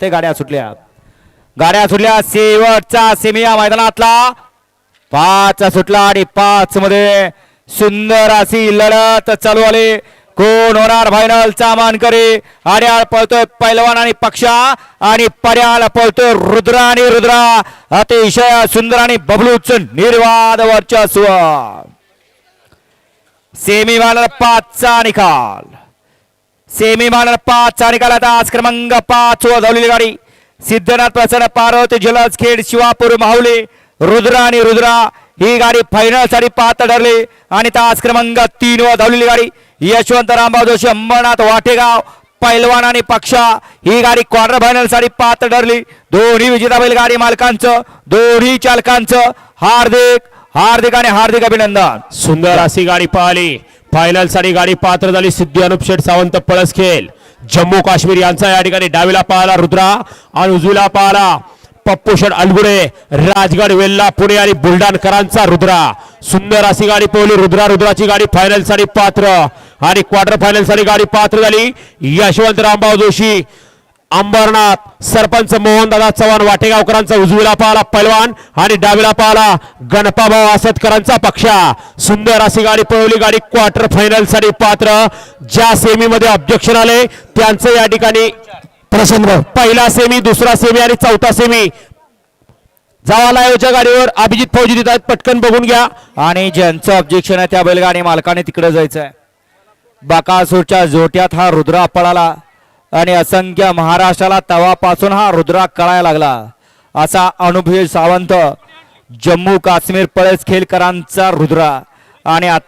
ते गाड्या सुटल्या. गाड्या सुटल्या शेवटचा सेमिया मैदानातला. पाच सुटला आणि पाच मध्ये सुंदर अशी लढत चालू आली. कोण होणार फायनलचा मानकरी आड्याळ पळतोय पैलवान आणि पक्षा. आणि पर्याळ पळतोय रुद्रा आणि रुद्रा. अतिशय सुंदर आणि बबलूच निर्वाद वर्चस्व. सेमी पाचचा निकाल. सेमी फायनल पाचचा निकाल आता आज क्रमांक पाच व धावलेली गाडी. सिद्धनाथ प्रसन्न पार्वती जलज खेड शिवापूर माहुली रुद्रा आणि रुद्रा ही गाडी फायनलसाठी पात्र ठरली. आणि तास क्रमांक तीन व धावलेली गाडी. यशवंत रामभाऊ जोशी अंबरनाथ वाटेगाव पैलवान आणि पक्षा ही गाडी क्वार्टर फायनलसाठी पात्र ठरली. दोन्ही विजेता बैलगाडी मालकांचं दोन्ही चालकांचं हार्दिक हार्दिक आणि हार्दिक अभिनंदन. सुंदर अशी गाडी पाहिली. फायनलसाठी गाडी पात्र झाली सिद्धी अनुप शेठ सावंत पळसखेल जम्मू काश्मीर यांचा या ठिकाणी डावीला पाहला रुद्रा आणि उजवीला पाहला पप्पू शेठ अलगुडे राजगड वेल्ला पुणे आणि बुलढाणकरांचा रुद्रा. सुंदर अशी गाडी पोहली रुद्रा रुद्राची गाडी फायनलसाठी पात्र. आणि क्वार्टर फायनलसाठी गाडी पात्र झाली. यशवंत रामभाऊ जोशी अंबरनाथ सरपंच मोहनदादा चव्हाण वाटेगावकरांचा उजवीला पाहला पैलवान आणि डावीला पाहला गणपाभाऊ आसतकरांचा पक्षा. सुंदर अशी गाडी पळवली गाडी क्वार्टर फायनलसाठी पात्र. ज्या सेमी मध्ये ऑब्जेक्शन आले त्यांचं या ठिकाणी प्रसन्न पहिला सेमी दुसरा सेमी आणि चौथा सेमी. जावाला आयोच्या गाडीवर अभिजित फौजी देत आहेत. पटकन बघून घ्या. आणि ज्यांचं ऑब्जेक्शन आहे त्या बैलगाडी मालकाने तिकडे जायचं आहे बकासूरच्या जोट्यात हा रुद्रा पळाला आणि असंख्य महाराष्ट्राला तवापासून हा रुद्रा कळायला लागला. असा अनुभवी सावंत जम्मू काश्मीर पळस खेलकरांचा रुद्रा. आणि